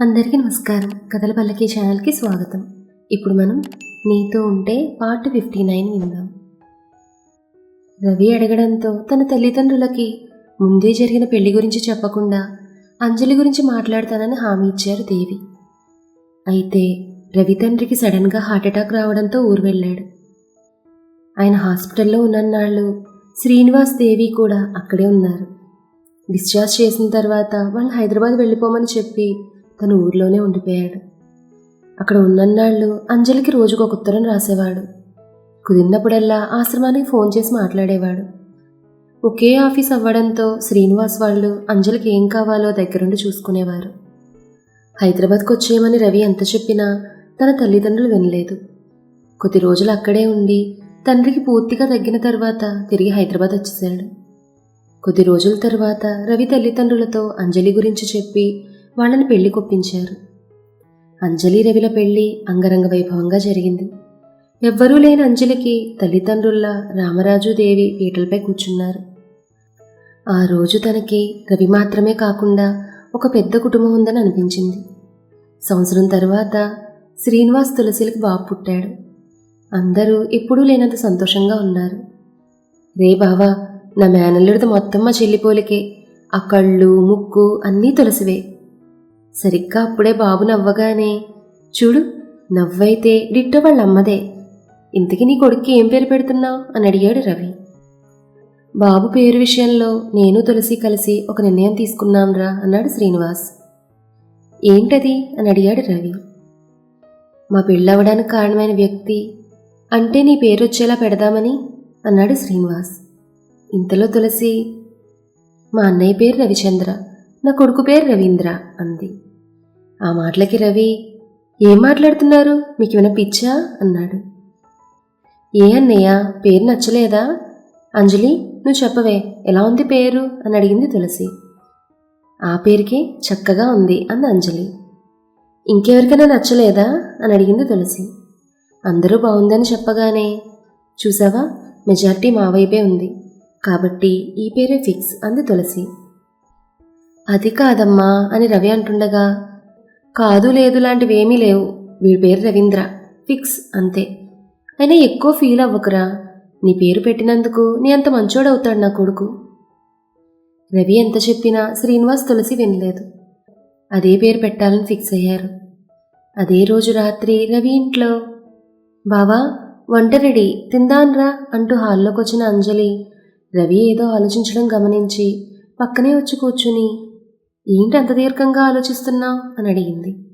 అందరికీ నమస్కారం. కథల పల్లకి ఛానల్కి స్వాగతం. ఇప్పుడు మనం నీతో ఉంటే పార్ట్ ఫిఫ్టీ నైన్ విందాం. రవి అడగడంతో తన తల్లిదండ్రులకి ముందే జరిగిన పెళ్ళి గురించి చెప్పకుండా అంజలి గురించి మాట్లాడతానని హామీ ఇచ్చారు దేవి. అయితే రవి తండ్రికి సడన్గా హార్ట్అటాక్ రావడంతో ఊరు వెళ్ళాడు. ఆయన హాస్పిటల్లో ఉన్నన్నాళ్ళు శ్రీనివాస్ దేవి కూడా అక్కడే ఉన్నారు. డిశ్చార్జ్ చేసిన తర్వాత వాళ్ళు హైదరాబాద్ వెళ్ళిపోమని చెప్పి తను ఊర్లోనే ఉండిపోయాడు. అక్కడ ఉన్నన్నాళ్ళు అంజలికి రోజుకు ఒక ఉత్తరం రాసేవాడు. కుదిరినప్పుడల్లా ఆశ్రమానికి ఫోన్ చేసి మాట్లాడేవాడు. ఒకే ఆఫీస్ అవ్వడంతో శ్రీనివాస్ వాళ్ళు అంజలికి ఏం కావాలో దగ్గరుండి చూసుకునేవారు. హైదరాబాద్కు వచ్చేయమని రవి ఎంత చెప్పినా తన తల్లిదండ్రులు వినలేదు. కొద్ది రోజులు అక్కడే ఉండి తండ్రికి పూర్తిగా తగ్గిన తర్వాత తిరిగి హైదరాబాద్ వచ్చేసాడు కొద్ది రోజుల తర్వాత రవి తల్లిదండ్రులతో అంజలి గురించి చెప్పి వాళ్ళని పెళ్ళి కొప్పించారు. అంజలి రవిల పెళ్ళి అంగరంగ వైభవంగా జరిగింది. ఎవ్వరూ లేని అంజలికి తల్లిదండ్రుల్లా రామరాజు దేవి పీటలపై కూర్చున్నారు. ఆ రోజు తనకి రవి మాత్రమే కాకుండా ఒక పెద్ద కుటుంబం ఉందని అనిపించింది. సంవత్సరం తర్వాత శ్రీనివాస్ తులసిలకు బాబు పుట్టాడు. అందరూ ఎప్పుడూ లేనంత సంతోషంగా ఉన్నారు. రే బావా నా మేనల్లుడిది మొత్తం మా చెల్లిపోలికే ఆ కళ్ళు ముక్కు అన్నీ తులసివే. సరిగ్గా అప్పుడే బాబు నవ్వగానే చూడు నవ్వైతే డిట్టో వాళ్ళమ్మదే. ఇంతకీ నీ కొడుక్కి ఏం పేరు పెడుతున్నావు అని అడిగాడు రవి. బాబు పేరు విషయంలో నేను తులసి కలిసి ఒక నిర్ణయం తీసుకున్నాంరా అన్నాడు శ్రీనివాస్. ఏంటది? అని అడిగాడు రవి. మా పెళ్ళవడానికి కారణమైన వ్యక్తి అంటే నీ పేరు వచ్చేలా పెడదామని అన్నాడు శ్రీనివాస్. ఇంతలో తులసి మా అన్నయ్య పేరు రవిచంద్ర నా కొడుకు పేరు రవీంద్ర అంది. ఆ మాటలకి రవి ఏం మాట్లాడుతున్నారు? మీకు ఏమైనా పిచ్చా? అన్నాడు. ఏ అన్నయ్య పేరు నచ్చలేదా? అంజలి నువ్వు చెప్పవే ఎలా ఉంది పేరు? అని అడిగింది తులసి. ఆ పేరుకి చక్కగా ఉంది అంది అంజలి. ఇంకెవరికైనా నచ్చలేదా? అని అడిగింది తులసి. అందరూ బాగుందని చెప్పగానే. చూసావా? మెజారిటీ మా వైపే ఉంది. కాబట్టి ఈ పేరే ఫిక్స్ అంది తులసి. అది కాదమ్మా అని రవి అంటుండగా కాదు లేదు లాంటివేమీ లేవు. వీడి పేరు రవీంద్ర. ఫిక్స్ అంతే. అయినా ఎక్కువ ఫీల్ అవ్వకురా. నీ పేరు పెట్టినందుకు నీ అంత మంచోడవుతాడు నా కొడుకు. రవి ఎంత చెప్పినా శ్రీనివాస్ తులసి వినలేదు. అదే పేరు పెట్టాలని ఫిక్స్ అయ్యారు. అదే రోజు రాత్రి రవి ఇంట్లో బావా వంట రెడీ. తిందాన్రా అంటూ హాల్లోకి వచ్చిన అంజలి రవి ఏదో ఆలోచించడం గమనించి పక్కనే వచ్చి కూర్చుని ఏంటి అంత దీర్ఘంగా ఆలోచిస్తున్నావు అని అడిగింది.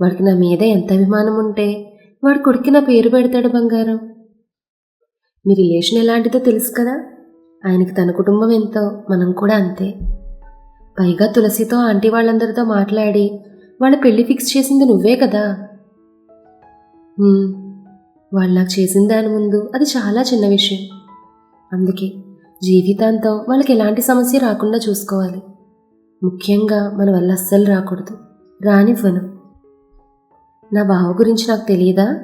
వాడికి నా మీద ఎంత అభిమానం ఉంటే వాడి కొడుకు నా పేరు పెడతాడు బంగారం. మీ రిలేషన్ ఎలాంటిదో తెలుసు కదా? ఆయనకి తన కుటుంబం ఎంతో మనం కూడా అంతే. పైగా తులసితో ఆంటీ వాళ్ళందరితో మాట్లాడి వాళ్ళ పెళ్ళి ఫిక్స్ చేసింది నువ్వే కదా? వాళ్ళు నాకు చేసిన దాని ముందు అది చాలా చిన్న విషయం. అందుకే జీవితాంతం వాళ్ళకి ఎలాంటి సమస్య రాకుండా చూసుకోవాలి. ముఖ్యంగా మన వల్ల అస్సలు రాకూడదు. రానివ్వను. నా బావ గురించి నాకు తెలియదా?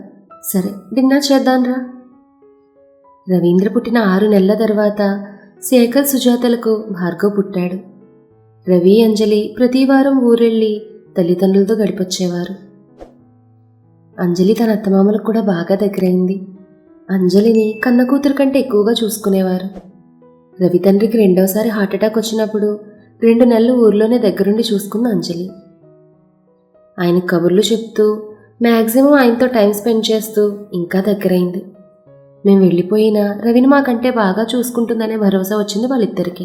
సరే డిన్నర్ చేద్దాంరా. రవీంద్ర పుట్టిన ఆరు నెలల తర్వాత శేఖర్ సుజాతలకు భార్గవ్ పుట్టాడు. రవి అంజలి ప్రతివారం ఊరెళ్ళి తల్లిదండ్రులతో గడిపొచ్చేవారు. అంజలి తన అత్తమామలకు కూడా బాగా దగ్గరైంది. అంజలిని కన్న కూతురు కంటే ఎక్కువగా చూసుకునేవారు. రవి తండ్రికి రెండవసారి హార్ట్అటాక్ వచ్చినప్పుడు రెండు నెలలు ఊర్లోనే దగ్గరుండి చూసుకుంది అంజలి. ఆయన కబుర్లు చెప్తూ మ్యాక్సిమం ఆయనతో టైం స్పెండ్ చేస్తూ ఇంకా దగ్గరైంది. మేము వెళ్ళిపోయినా రవిని మాకంటే బాగా చూసుకుంటుందనే భరోసా వచ్చింది వాళ్ళిద్దరికీ.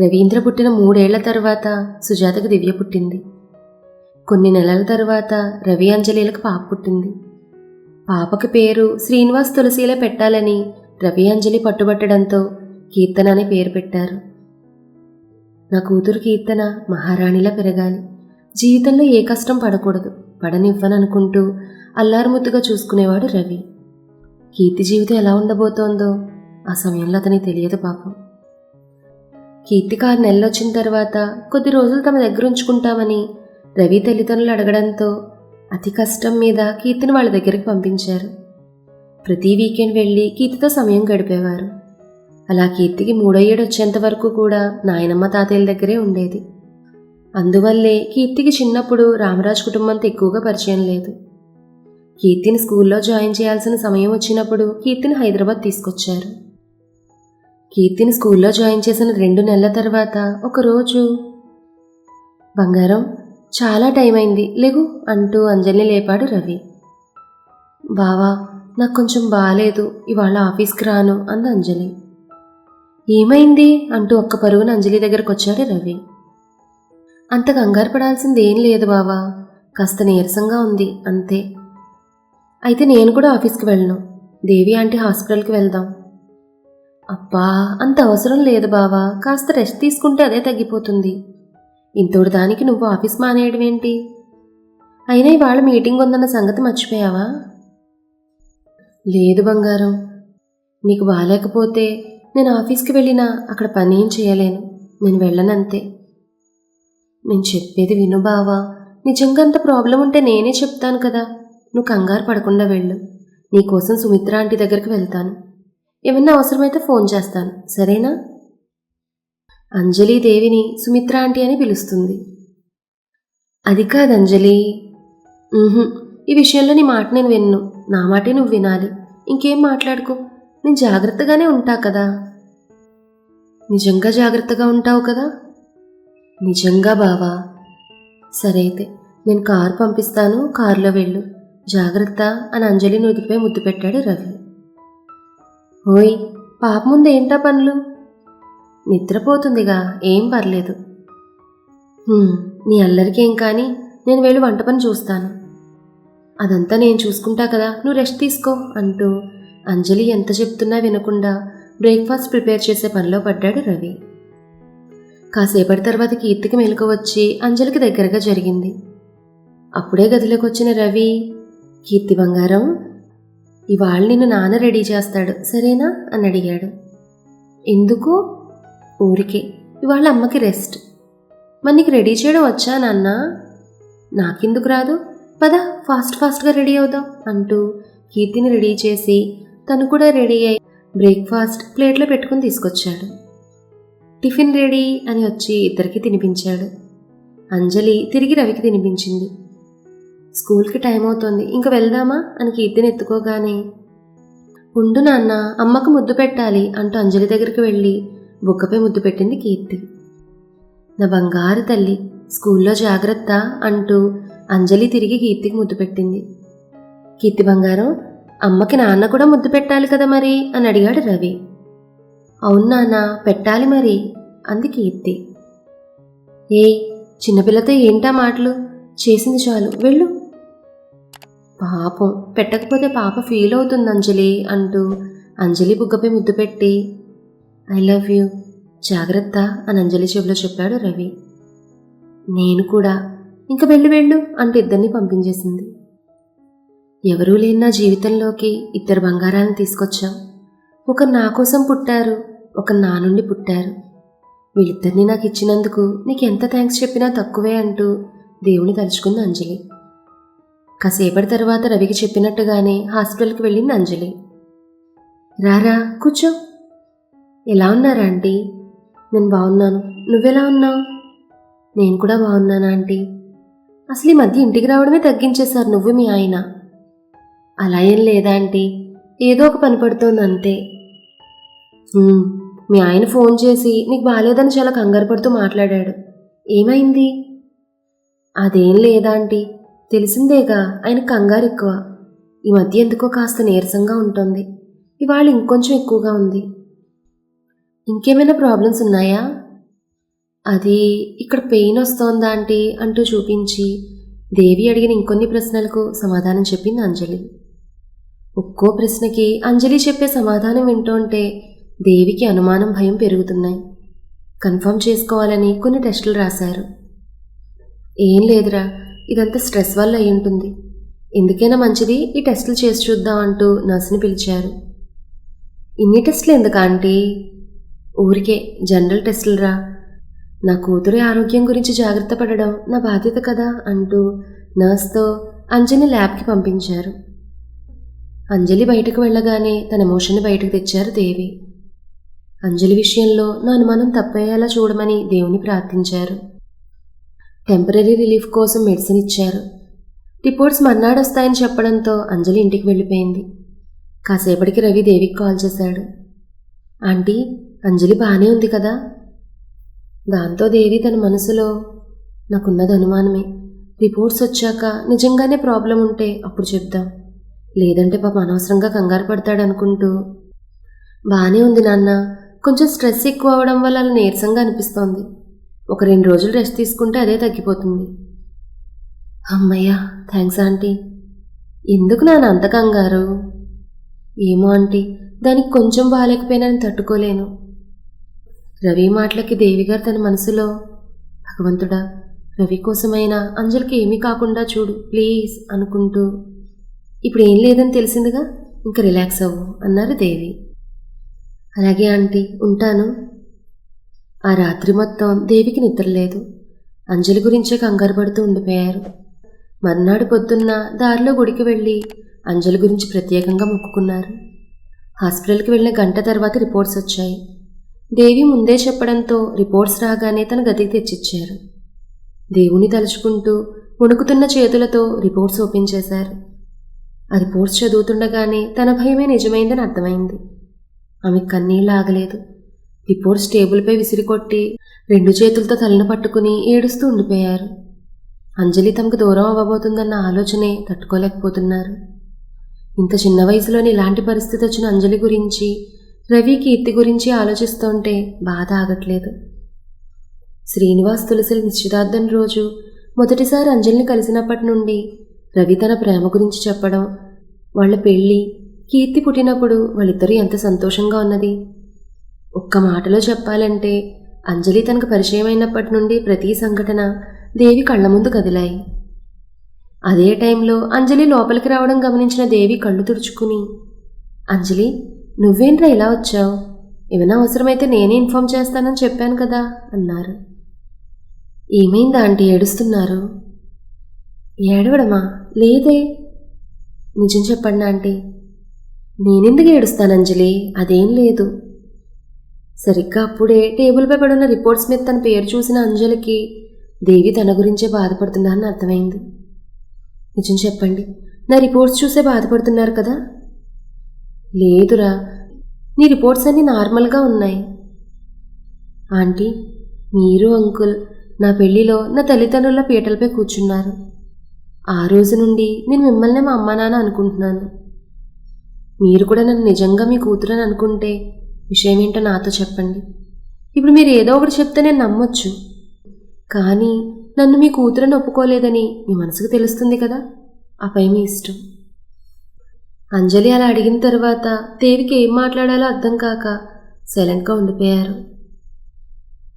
రవీంద్ర పుట్టిన మూడేళ్ళ తర్వాత సుజాతకు దివ్య పుట్టింది. కొన్ని నెలల తర్వాత రవి అంజలిలకు పాప పుట్టింది. పాపకి పేరు శ్రీనివాస్ తులసిలే పెట్టాలని రవి అంజలి పట్టుబట్టడంతో కీర్తన అనే పేరు పెట్టారు. నా కూతురు కీర్తన మహారాణిలా పెరగాలి. జీవితంలో ఏ కష్టం పడకూడదు. పడనివ్వననుకుంటూ అల్లారుముద్దుగా చూసుకునేవాడు రవి. కీర్తి జీవితం ఎలా ఉండబోతోందో ఆ సమయంలో అతనికి తెలియదు పాపం. కీర్తిక ఆరు నెలలు వచ్చిన తర్వాత కొద్ది రోజులు తమ దగ్గర ఉంచుకుంటామని రవి తల్లిదండ్రులు అడగడంతో అతి కష్టం మీద కీర్తిని వాళ్ళ దగ్గరికి పంపించారు. ప్రతి వీకెండ్ వెళ్ళి కీర్తితో సమయం గడిపేవారు. అలా కీర్తికి మూడో వచ్చేంత వరకు కూడా నాయనమ్మ తాతయ్యల దగ్గరే ఉండేది. అందువల్లే కీర్తికి చిన్నప్పుడు రామరాజ్ కుటుంబంతో ఎక్కువగా పరిచయం లేదు. కీర్తిని స్కూల్లో జాయిన్ చేయాల్సిన సమయం వచ్చినప్పుడు కీర్తిని హైదరాబాద్ తీసుకొచ్చారు. కీర్తిని స్కూల్లో జాయిన్ చేసిన రెండు నెలల తర్వాత ఒకరోజు బంగారం చాలా టైం అయింది లేవు అంటూ అంజలిని లేపాడు రవి. బావా నాకు కొంచెం బాగాలేదు ఇవాళ ఆఫీస్కి రాను అంది అంజలి. ఏమైంది? అంటూ ఒక్క పరుగున అంజలి దగ్గరకు వచ్చాడు రవి. అంత కంగారు పడాల్సింది ఏం లేదు బావా. కాస్త నీరసంగా ఉంది అంతే. అయితే నేను కూడా ఆఫీస్కి వెళ్ళను. దేవి ఆంటీ హాస్పిటల్కి వెళ్దాం. అబ్బా అంత అవసరం లేదు బావా. కాస్త రెస్ట్ తీసుకుంటే అదే తగ్గిపోతుంది. ఇంతోడు దానికి నువ్వు ఆఫీస్ మానేయడం ఏంటి? అయినా ఇవాళ మీటింగ్ ఉందన్న సంగతి మర్చిపోయావా? లేదు బంగారం. నీకు బాగాలేకపోతే నేను ఆఫీస్కి వెళ్ళినా అక్కడ పని ఏం చేయలేను. నేను వెళ్ళనంతే. నేను చెప్పేది విను బావా. నిజంగా అంత ప్రాబ్లం ఉంటే నేనే చెప్తాను కదా. నువ్వు కంగారు పడకుండా వెళ్ళు. నీకోసం సుమిత్ర ఆంటీ దగ్గరికి వెళ్తాను. ఏమన్నా అవసరమైతే ఫోన్ చేస్తాను. సరేనా? అంజలి దేవిని సుమిత్ర ఆంటీ అని పిలుస్తుంది. అది కాదు అంజలి. ఈ విషయంలో నీ మాట నేను విన్ను. నా మాటే నువ్వు వినాలి. ఇంకేం మాట్లాడుకో. నేను జాగ్రత్తగానే ఉంటా కదా. నిజంగా జాగ్రత్తగా ఉంటావు కదా? నిజంగా బావా. సరే అయితే నేను కారు పంపిస్తాను కారులో వెళ్ళు. జాగ్రత్త అని అంజలి నుదుటిపై ముద్దు పెట్టాడు రవి. ఓయ్ పాప ముందు ఏంటా పనులు? నిద్రపోతుందిగా ఏం పర్లేదు. నీ అల్లరికి ఏం కానీ నేను వెళ్ళి వంట పని చూస్తాను. అదంతా నేను చూసుకుంటా కదా నువ్వు రెస్ట్ తీసుకో అంటూ అంజలి ఎంత చెప్తున్నా వినకుండా బ్రేక్ఫాస్ట్ ప్రిపేర్ చేసే పనిలో పడ్డాడు రవి. కాసేపటి తర్వాత కీర్తికి మెలకు వచ్చి అంజలికి దగ్గరగా జరిగింది. అప్పుడే గదిలోకి వచ్చిన రవి కీర్తి బంగారం ఇవాళ నిన్ను నాన్న రెడీ చేస్తాడు సరేనా? అని అడిగాడు. ఎందుకు? ఊరికే ఇవాళ అమ్మకి రెస్ట్. మరి నీకు రెడీ చేయడం వచ్చా నాన్న? నాకెందుకు రాదు పద ఫాస్ట్ ఫాస్ట్గా రెడీ అవుదాం అంటూ కీర్తిని రెడీ చేసి తను కూడా రెడీ అయి బ్రేక్ఫాస్ట్ ప్లేట్లో పెట్టుకుని తీసుకొచ్చాడు. టిఫిన్ రెడీ అని వచ్చి ఇద్దరికి తినిపించాడు. అంజలి తిరిగి రవికి తినిపించింది. స్కూల్కి టైం అవుతోంది ఇంక వెళ్దామా అని కీర్తిని ఎత్తుకోగానే ఉండు నాన్న అమ్మకు ముద్దు పెట్టాలి అంటూ అంజలి దగ్గరికి వెళ్ళి బుక్కపై ముద్దు పెట్టింది కీర్తి. నా బంగారు తల్లి స్కూల్లో జాగ్రత్త అంటూ అంజలి తిరిగి కీర్తికి ముద్దు పెట్టింది. కీర్తి బంగారం అమ్మకి నాన్న కూడా ముద్దు పెట్టాలి కదా మరి? అని అడిగాడు రవి. అవును నాన్న పెట్టాలి మరి అంది కీర్తి ఏ చిన్నపిల్లతో ఏంటా మాటలు? చేసింది చాలు వెళ్ళు. పాపం పెట్టకపోతే పాప ఫీల్ అవుతుంది అంజలి అంటూ అంజలి బుగ్గపై ముద్దు పెట్టి ఐ లవ్ యూ జాగ్రత్త అని అంజలి చెవిలో చెప్పాడు రవి. నేను కూడా ఇంక వెళ్ళు వెళ్ళు అంటూ ఇద్దరిని పంపించేసింది. ఎవరూ లేని నా జీవితంలోకి ఇద్దరు బంగారాలను తీసుకొచ్చాం. ఒక నా కోసం పుట్టారు ఒక నా నుండి పుట్టారు. వీళ్ళిద్దరిని నాకు ఇచ్చినందుకు నీకు ఎంత థ్యాంక్స్ చెప్పినా తక్కువే అంటూ దేవుని తలుచుకుంది అంజలి. కాసేపటి తర్వాత రవికి చెప్పినట్టుగానే హాస్పిటల్కి వెళ్ళింది అంజలి. రారా కూర్చో. ఎలా ఉన్నారా ఆంటీ? నేను బాగున్నాను. నువ్వెలా ఉన్నావు? నేను కూడా బాగున్నాను ఆంటీ. అసలు ఈ మధ్య ఇంటికి రావడమే తగ్గించేశారు నువ్వు మీ ఆయన. అలా ఏం లేదా ఆంటీ? ఏదో ఒక పని పడుతోంది అంతే. మీ ఆయన ఫోన్ చేసి నీకు బాగాలేదని చాలా కంగారు పడుతూ మాట్లాడాడు. ఏమైంది? అదేం లేదా ఆంటీ? తెలిసిందేగా ఆయన కంగారు ఎక్కువ. ఈ మధ్య ఎందుకో కాస్త నీరసంగా ఉంటుంది. ఇవాళ ఇంకొంచెం ఎక్కువగా ఉంది. ఇంకేమైనా ప్రాబ్లమ్స్ ఉన్నాయా? అది ఇక్కడ పెయిన్ వస్తోందా ఆంటీ అంటూ చూపించి దేవి అడిగిన ఇంకొన్ని ప్రశ్నలకు సమాధానం చెప్పింది అంజలి. ఒక్కో ప్రశ్నకి అంజలి చెప్పే సమాధానం వింటోంటే దేవికి అనుమానం భయం పెరుగుతున్నాయి. కన్ఫర్మ్ చేసుకోవాలని కొన్ని టెస్టులు రాశారు. ఏం లేదురా ఇదంతా స్ట్రెస్ వల్ల అయి ఉంటుంది. ఎందుకైనా మంచిది ఈ టెస్టులు చేసి చూద్దాం అంటూ నర్సుని పిలిచారు. ఇన్ని టెస్టులు ఎందుకు ఆంటీ? ఊరికే జనరల్ టెస్టులు రా నా కూతురి ఆరోగ్యం గురించి జాగ్రత్త పడడం నా బాధ్యత కదా అంటూ నర్స్తో అంజని ల్యాబ్కి పంపించారు. అంజలి బయటకు వెళ్ళగానే తన ఎమోషన్ని బయటకు తెచ్చారు దేవి. అంజలి విషయంలో నా అనుమానం తప్పయ్యేలా చూడమని దేవుని ప్రార్థించారు. టెంపరీ రిలీఫ్ కోసం మెడిసిన్ ఇచ్చారు. రిపోర్ట్స్ మర్నాడు వస్తాయని చెప్పడంతో అంజలి ఇంటికి వెళ్ళిపోయింది. కాసేపటికి రవి దేవికి కాల్ చేశాడు. ఆంటీ అంజలి బాగానే ఉంది కదా? దాంతో దేవి తన మనసులో నాకున్నది అనుమానమే. రిపోర్ట్స్ వచ్చాక నిజంగానే ప్రాబ్లం ఉంటే అప్పుడు చెప్దాం. లేదంటే పాప అనవసరంగా కంగారు పడతాడనుకుంటూ. బాగానే ఉంది నాన్న. కొంచెం స్ట్రెస్ ఎక్కువ అవడం వల్ల అలా నీరసంగా అనిపిస్తోంది. ఒక రెండు రోజులు రెస్ట్ తీసుకుంటే అదే తగ్గిపోతుంది. అమ్మయ్యా థ్యాంక్స్ ఆంటీ. ఎందుకు నాన్న అంత కంగారు? ఏమో ఆంటీ దానికి కొంచెం బాగాలేకపోయినా నేను తట్టుకోలేను. రవి మాటలకి దేవిగారు తన మనసులో భగవంతుడా రవి కోసమైనా అంజలికి ఏమీ కాకుండా చూడు ప్లీజ్ అనుకుంటూ ఇప్పుడు ఏం లేదని తెలిసిందిగా? ఇంకా రిలాక్స్ అవ్వు అన్నారు దేవి. అలాగే ఆంటీ ఉంటాను. ఆ రాత్రి మొత్తం దేవికి నిద్రలేదు అంజలి గురించే కంగారు పడుతూ ఉండిపోయారు. మర్నాడు పొద్దున్న దారిలో గుడికి వెళ్ళి అంజలి గురించి ప్రత్యేకంగా మొక్కుకున్నారు. హాస్పిటల్కి వెళ్ళిన గంట తర్వాత రిపోర్ట్స్ వచ్చాయి. దేవి ముందే చెప్పడంతో రిపోర్ట్స్ రాగానే తన గదికి తెచ్చిచ్చారు. దేవుని తలుచుకుంటూ వణుకుతున్న చేతులతో రిపోర్ట్స్ ఓపెన్ చేశారు. అది పూర్తి చదువుతుండగానే తన భయమే నిజమైందని అర్థమైంది. ఆమె కన్నీళ్ళు ఆగలేదు. రిపోర్ట్స్ టేబుల్పై విసిరికొట్టి రెండు చేతులతో తలను పట్టుకుని ఏడుస్తూ ఉండిపోయారు. అంజలి తమకు దూరం అవ్వబోతుందన్న ఆలోచనే తట్టుకోలేకపోతున్నారు. ఇంత చిన్న వయసులోని ఇలాంటి పరిస్థితి వచ్చిన అంజలి గురించి రవి కీర్తి గురించి ఆలోచిస్తుంటే బాధ ఆగట్లేదు. శ్రీనివాస్ తులసిల నిశ్చితార్థం రోజు మొదటిసారి అంజలిని కలిసినప్పటి నుండి రవి తన ప్రేమ గురించి చెప్పడం వాళ్ళ పెళ్ళి కీర్తి పుట్టినప్పుడు వాళ్ళిద్దరూ ఎంత సంతోషంగా ఉన్నది. ఒక్క మాటలో చెప్పాలంటే అంజలి తనకు పరిచయం అయినప్పటి నుండి ప్రతి సంఘటన దేవి కళ్ళ ముందు కదిలాయి. అదే టైంలో అంజలి లోపలికి రావడం గమనించిన దేవి కళ్ళు తుడుచుకుని అంజలి నువ్వేంట్రా ఇలా వచ్చావు? ఏమైనా అవసరమైతే నేనే ఇన్ఫామ్ చేస్తానని చెప్పాను కదా అన్నారు. ఏమైందా ఆంటీ ఏడుస్తున్నారు? ఏడవడమా? లేదే. నిజం చెప్పండి ఆంటీ. నేనెందుకు ఏడుస్తాను అంజలి? అదేం లేదు. సరిగ్గా అప్పుడే టేబుల్పై పడున్న రిపోర్ట్స్ మీద తన పేరు చూసిన అంజలికి దేవి తన గురించే బాధపడుతుందని అర్థమైంది. నిజం చెప్పండి నా రిపోర్ట్స్ చూసే బాధపడుతున్నారు కదా? లేదురా. నీ రిపోర్ట్స్ అన్నీ నార్మల్గా ఉన్నాయి. ఆంటీ మీరు అంకుల్ నా పెళ్ళిలో నా తల్లిదండ్రుల పీటలపై కూర్చున్నారు. ఆ రోజు నుండి నేను మిమ్మల్ని మా అమ్మా నాన్న అనుకుంటున్నాను. మీరు కూడా నన్ను నిజంగా మీ కూతురని అనుకుంటే విషయం ఏంటో నాతో చెప్పండి. ఇప్పుడు మీరు ఏదో ఒకటి చెప్తే నేను నమ్మొచ్చు. కానీ నన్ను మీ కూతురని ఒప్పుకోలేదని మీ మనసుకు తెలుస్తుంది కదా? ఆపై మీ ఇష్టం. అంజలి అలా అడిగిన తర్వాత దేవికి ఏం మాట్లాడాలో అర్థం కాక సైలెంట్గా ఉండిపోయారు.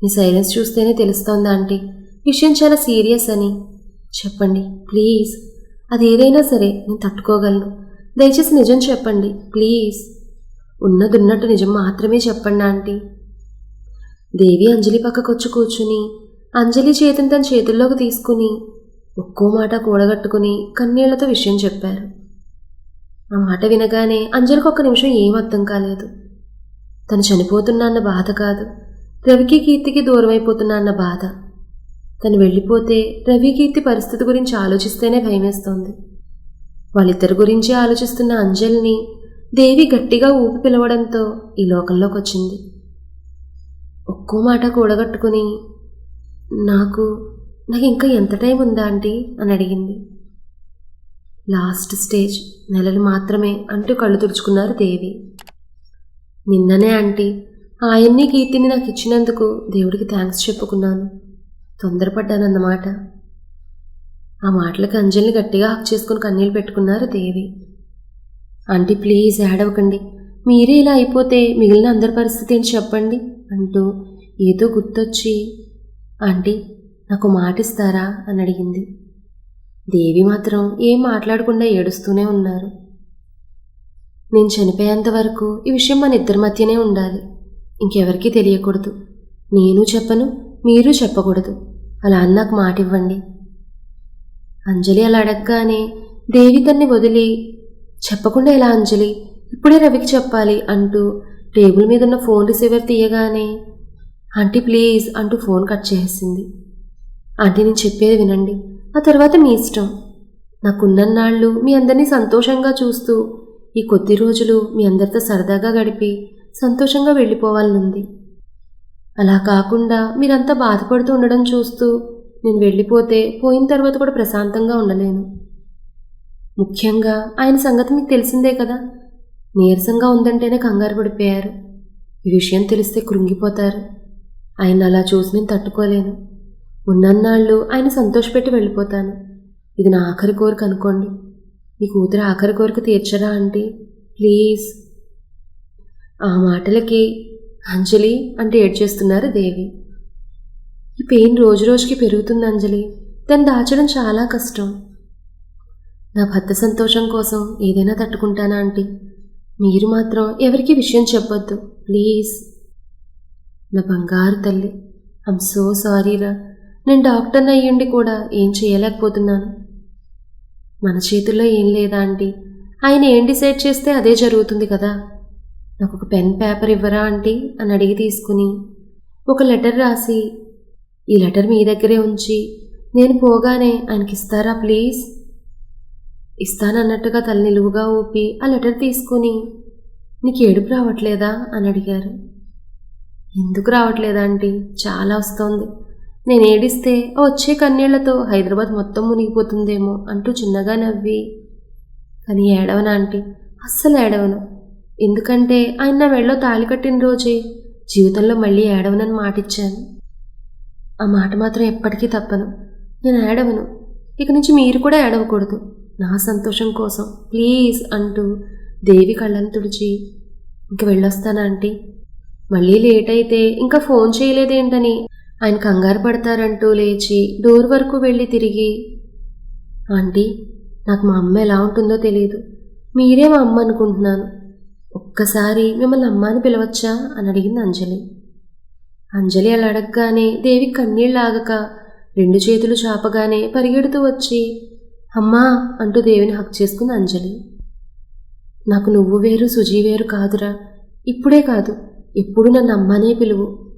మీ సైలెన్స్ చూస్తేనే తెలుస్తోందా ఆంటీ విషయం చాలా సీరియస్ అని. చెప్పండి ప్లీజ్. అది ఏదైనా సరే నేను తట్టుకోగలను. దయచేసి నిజం చెప్పండి ప్లీజ్. ఉన్నదున్నట్టు నిజం మాత్రమే చెప్పండి ఆంటీ. దేవి అంజలి పక్కకొచ్చి కూర్చుని అంజలి చేతిని తన చేతుల్లోకి తీసుకుని ఒక్కో మాట కూడగట్టుకుని కన్నీళ్ళతో విషయం చెప్పారు. ఆ మాట వినగానే అంజలికి ఒక్క నిమిషం ఏం అర్థం కాలేదు. తను చనిపోతున్నా అన్న బాధ కాదు. రవికి కీర్తికి దూరం అయిపోతున్నా అన్న బాధ. తను వెళ్ళిపోతే రవికీర్తి పరిస్థితి గురించి ఆలోచిస్తేనే భయమేస్తోంది. వాళ్ళిద్దరి గురించి ఆలోచిస్తున్న అంజల్ని దేవి గట్టిగా ఊపి పిలవడంతో ఈ లోకంలోకి వచ్చింది ఒక్కో మాట కూడగట్టుకుని నాకు నాకు ఇంకా ఎంత టైం ఉందా ఆంటీ? అని అడిగింది. లాస్ట్ స్టేజ్ నెలలు మాత్రమే అంటూ కళ్ళు తుడుచుకున్నారు దేవి. నిన్ననే ఆంటీ ఆయన్ని కీర్తిని నాకు ఇచ్చినందుకు దేవుడికి థ్యాంక్స్ చెప్పుకున్నాను. తొందరపడ్డానన్నమాట. ఆ మాటలకు అంజలిని గట్టిగా హక్ చేసుకుని కన్నీళ్ళు పెట్టుకున్నారు దేవి. ఆంటీ ప్లీజ్ ఏడవకండి. మీరే ఇలా అయిపోతే మిగిలిన అందరి పరిస్థితి ఏంటి చెప్పండి అంటూ ఏదో గుర్తొచ్చి ఆంటీ నాకు మాట ఇస్తారా? అని అడిగింది. దేవి మాత్రం ఏం మాట్లాడకుండా ఏడుస్తూనే ఉన్నారు. నేను చనిపోయేంత వరకు ఈ విషయం మన ఇద్దరి మధ్యనే ఉండాలి. ఇంకెవరికీ తెలియకూడదు. నేను చెప్పను మీరు చెప్పకూడదు. అలా అని నాకు మాట ఇవ్వండి అంజలి అలా అడగగానే దేవి తన్ని వదిలి చెప్పకుండా ఎలా అంజలి? ఇప్పుడే రవికి చెప్పాలి అంటూ టేబుల్ మీద ఉన్న ఫోన్ రిసీవర్ తీయగానే ఆంటీ ప్లీజ్ అంటూ ఫోన్ కట్ చేసింది ఆంటీ నేను చెప్పేది వినండి. ఆ తర్వాత మీ ఇష్టం. నాకున్నన్నాళ్ళు మీ అందరినీ సంతోషంగా చూస్తూ ఈ కొద్ది రోజులు మీ అందరితో సరదాగా గడిపి సంతోషంగా వెళ్ళిపోవాలనుంది. అలా కాకుండా మీరంతా బాధపడుతూ ఉండడం చూస్తూ నేను వెళ్ళిపోతే పోయిన తర్వాత కూడా ప్రశాంతంగా ఉండలేను. ముఖ్యంగా ఆయన సంగతి మీకు తెలిసిందే కదా. నీరసంగా ఉందంటేనే కంగారు పడిపోయారు. ఈ విషయం తెలిస్తే కృంగిపోతారు. ఆయన అలా చూసి నేను తట్టుకోలేను. ఉన్నన్నాళ్ళు ఆయన సంతోషపెట్టి వెళ్ళిపోతాను. ఇది నా ఆఖరి కోరిక అనుకోండి. మీ కూతురు ఆఖరి కోరిక తీర్చరా ఆంటీ? ప్లీజ్. ఆ మాటలకి అంజలి అంటే ఏడ్చేస్తున్నారు దేవి. ఈ పెయిన్ రోజు రోజుకి పెరుగుతుంది అంజలి. దాన్ని దాచడం చాలా కష్టం. నా భర్త సంతోషం కోసం ఏదైనా తట్టుకుంటానా ఆంటీ? మీరు మాత్రం ఎవరికి విషయం చెప్పొద్దు. ప్లీజ్. నా బంగారు తల్లి ఐమ్ సో సారీరా నేను డాక్టర్ని అయ్యుండి కూడా ఏం చేయలేకపోతున్నాను. మన చేతుల్లో ఏం లేదా ఆంటీ? ఆయన ఏం డిసైడ్ చేస్తే అదే జరుగుతుంది కదా. నాకు ఒక పెన్ పేపర్ ఇవ్వరా ఆంటీ? అని అడిగి తీసుకుని ఒక లెటర్ రాసి ఈ లెటర్ మీ దగ్గరే ఉంచి నేను పోగానే ఆయనకి ఇస్తారా ప్లీజ్? ఇస్తానన్నట్టుగా తల నిలువుగా ఊపి ఆ లెటర్ తీసుకుని నీకు ఏడుపు రావట్లేదా? అని అడిగారు. ఎందుకు రావట్లేదా ఆంటీ? చాలా వస్తోంది. నేను ఏడిస్తే వచ్చే కన్నీళ్ళతో హైదరాబాద్ మొత్తం మునిగిపోతుందేమో అంటూ చిన్నగా నవ్వి కానీ ఏడవనా ఆంటీ? అస్సలు ఏడవను ఎందుకంటే ఆయన నా మెళ్ళో తాళి కట్టిన రోజే జీవితంలో మళ్ళీ ఏడవనని మాటిచ్చాను. ఆ మాట మాత్రం ఎప్పటికీ తప్పను. నేను ఏడవను. ఇక నుంచి మీరు కూడా ఏడవకూడదు. నా సంతోషం కోసం ప్లీజ్ అంటూ దేవి కళ్ళను తుడిచి ఇంక వెళ్ళొస్తానా ఆంటీ? మళ్ళీ లేట్ అయితే ఇంకా ఫోన్ చేయలేదేంటని? ఆయన కంగారు పడతారంటూ లేచి డోర్ వరకు వెళ్ళి తిరిగి ఆంటీ నాకు మా అమ్మ ఎలా ఉంటుందో తెలియదు మీరే మా అమ్మ అనుకుంటున్నాను. ఒక్కసారి మిమ్మల్ని అమ్మ అని పిలవచ్చా అని అడిగింది అంజలి. అంజలి అలా అడగగానే దేవి కన్నీళ్ళాగక రెండు చేతులు చాపగానే పరిగెడుతూ వచ్చి అమ్మా అంటూ దేవిని హక్ చేసుకుంది అంజలి. నాకు నువ్వు వేరు సుజీ వేరు కాదురా. ఇప్పుడే కాదు. ఎప్పుడు నన్ను అమ్మనే పిలువు.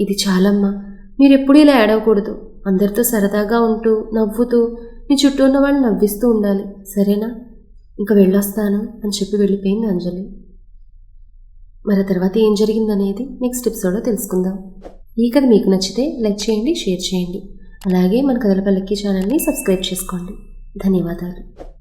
ఇది చాలమ్మా. మీరెప్పుడు ఇలా ఏడవకూడదు. అందరితో సరదాగా ఉంటూ నవ్వుతూ మీ చుట్టూ ఉన్న వాళ్ళు నవ్విస్తూ ఉండాలి. సరేనా? ఇంకా వెళ్ళొస్తాను అని చెప్పి వెళ్ళిపోయింది అంజలి. మరి తర్వాత ఏం జరిగిందనేది నెక్స్ట్ ఎపిసోడ్లో తెలుసుకుందాం. ఈ కథ మీకు నచ్చితే లైక్ చేయండి షేర్ చేయండి. అలాగే మన కథల పల్లకి ఛానల్ని సబ్స్క్రైబ్ చేసుకోండి. ధన్యవాదాలు.